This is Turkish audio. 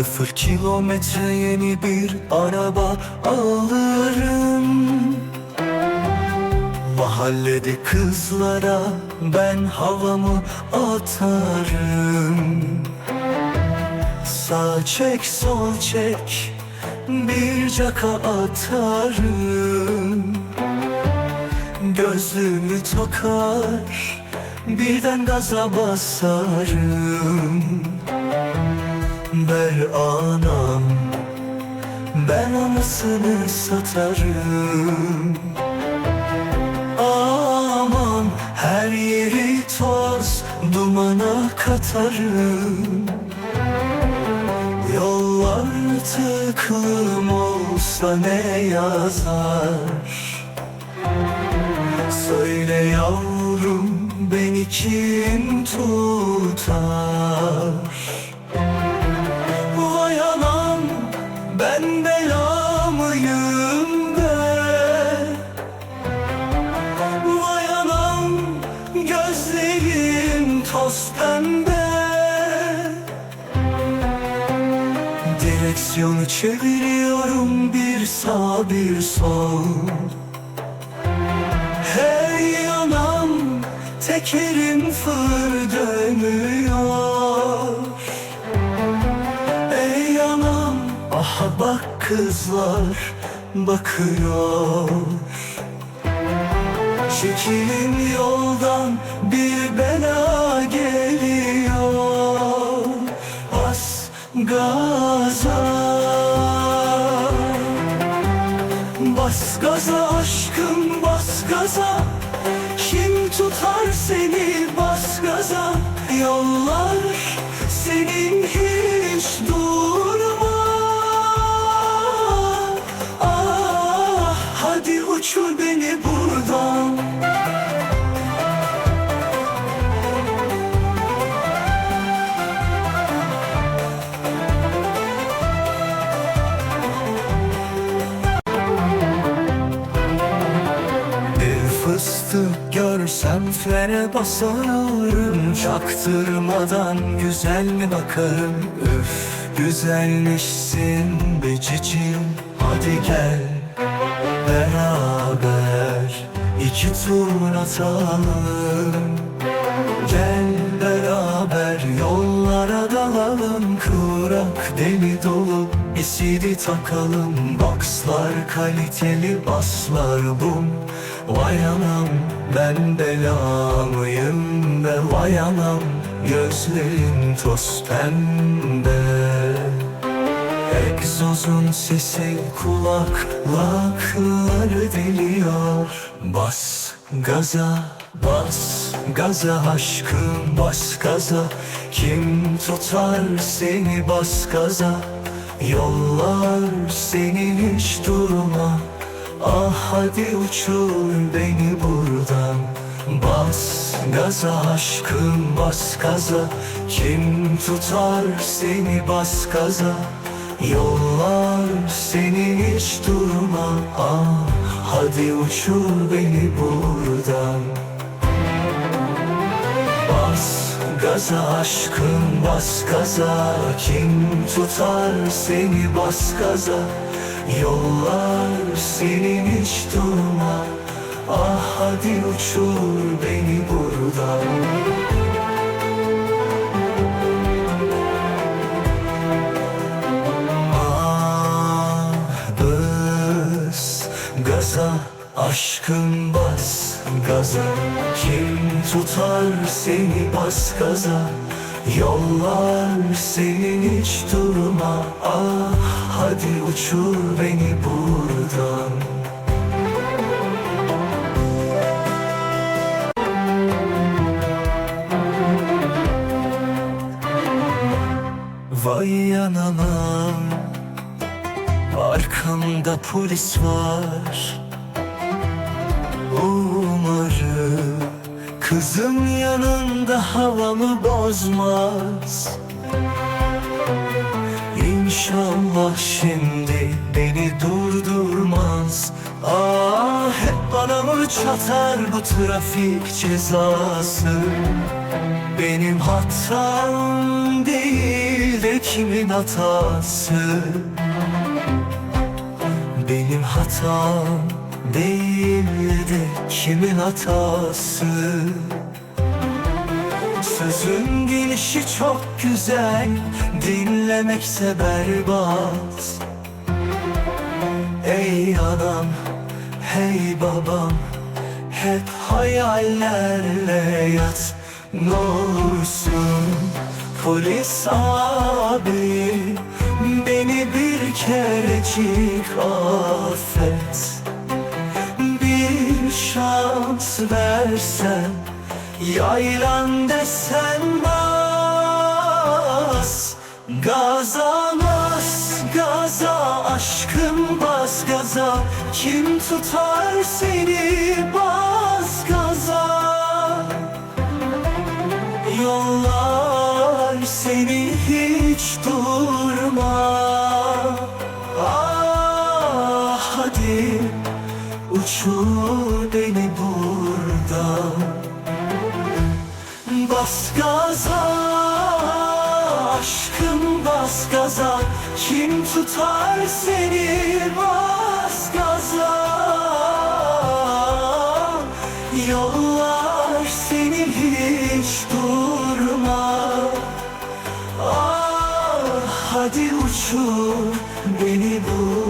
Sıfır kilometre yeni bir araba alırım. Mahallede kızlara ben havamı atarım. Sağ çek sol çek bir caka atarım. Gözlüğümü takar birden gaza basarım Ver anam ben anasını satarım. Aman her yeri toz dumana katarım. Yollar tıklım olsa ne yazar? Söyle yavrum beni kim tutar ben bela mıyım be. Vay anam gözlerim toz pembe. Direksiyonu çeviriyorum bir sağ bir sol. Hey anam tekerim fır dönüyor kızlar bakıyor. Çekilin yoldan bir bela geliyor. Bas gaza. Bas gaza aşkım bas gaza. Kim tutar seni bas gaza? Yollar Bir fıstık görsem frene basarım Çaktırmadan güzel mi bakarım? Üf güzelmişsin be cicim Hadi gel iki tur atalım Gel beraber yollara dalalım. Kıvrak deli dolu esidi takalım. Boxlar kaliteli baslar bum. Vay anam ben bela mıyım be Vay anam. Gözlerin toz pembe Egzozun sesi kulakları deliyor. Bas gaza, bas gaza aşkım bas gaza. Kim tutar seni bas gaza? Yollar senin hiç durma Ah hadi uçur beni buradan. Bas gaza aşkım bas gaza. Kim tutar seni bas gaza Yollar seni hiç durma. Ah hadi uçur beni buradan. Bas gaza aşkım bas gaza. Kim tutar seni bas gaza? Yollar senin hiç durma. Ah hadi uçur beni buradan gaza Aşkın bas gaza. Kim tutar seni bas gaza? Yollar senin hiç durma. Ah hadi uçur beni buradan. Vay anana Arkamda polis var Kızım yanında havamı bozmaz. İnşallah şimdi beni durdurmaz. Ah hep bana mı çatar bu trafik cezası? Benim hatam değil de kimin hatası? Benim hatam değil de kimin hatası? Sözün gelişi çok güzel Dinlemekse berbat. Ey anam, hey babam Hep hayallerle yat. Ne olursun polis abi Beni bir kerecik affet Şans versen Yaylan desen bas. Gaza bas gaza aşkım bas gaza. Kim tutar seni bas gaza. Yollar seni hiç Bas gaza aşkım bas gaza. Kim tutar seni bas gaza? Yollar seni hiç durma. Ah hadi uçur beni bul